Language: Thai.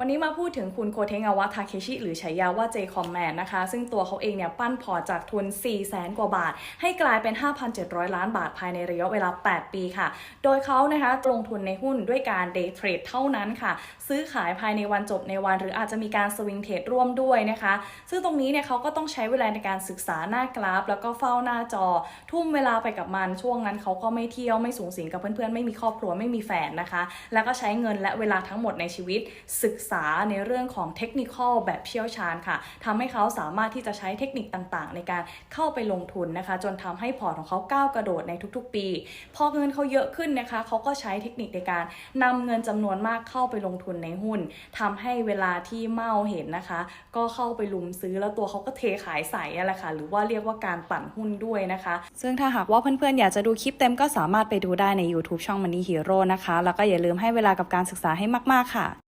วันนี้มาพูดถึงคุณโคเทงาวะทาเคชิหรือฉายาว่าเจคอมแมนนะคะ ซึ่งตัวเขาเองเนี่ยปั้นพอจากทุน 4 0 0แสนกว่าบาท ให้กลายเป็น 5,700 ล้านบาทภายในระยะเวลา 8 ปีค่ะ โดยเขานะคะลงทุนในหุ้นด้วยการเดย์เทรดเท่านั้นค่ะ ซื้อขายภายในวันจบในวัน หรืออาจจะมีการสวิงเทรดร่วมด้วยนะคะ ซึ่งตรงนี้เนี่ยเขาก็ต้องใช้เวลาในการศึกษาหน้ากราฟ แล้วก็เฝ้าหน้าจอ ทุ่มเวลาไปกับมันช่วงนั้นเขาก็ไม่เที่ยวไม่สูงสิงกับเพื่อนๆไม่มีครอบครัวไม่มีแฟนนะคะ แล้วก็ใช้เงินและเวลาทั้งหมดในชีวิตศึกษาในเรื่องของเทคนิคอลแบบเชี่ยวชาญค่ะทำให้เขาสามารถที่จะใช้เทคนิคต่างๆ ในการเข้าไปลงทุนนะคะ จนทำให้พอร์ตของเขาก้าวกระโดดในทุกๆ ปี พอเงินเขาเยอะขึ้นนะคะ เขาก็ใช้เทคนิคในการนำเงินจำนวนมากเข้าไปลงทุนในหุ้นทำให้เวลาที่เมาเห็นนะคะ ก็เข้าไปลุมซื้อแล้วตัวเขาก็เทขายใส่นั่นแหละค่ะ หรือว่าเรียกว่าการปั่นหุ้นด้วยนะคะ ซึ่งถ้าหากว่าเพื่อนๆ อยากจะดูคลิปเต็มก็สามารถไปดูได้ใน YouTube ช่อง Money Hero นะคะ แล้วก็อย่าลืมให้เวลากับการศึกษาให้มาก ๆ ค่ะ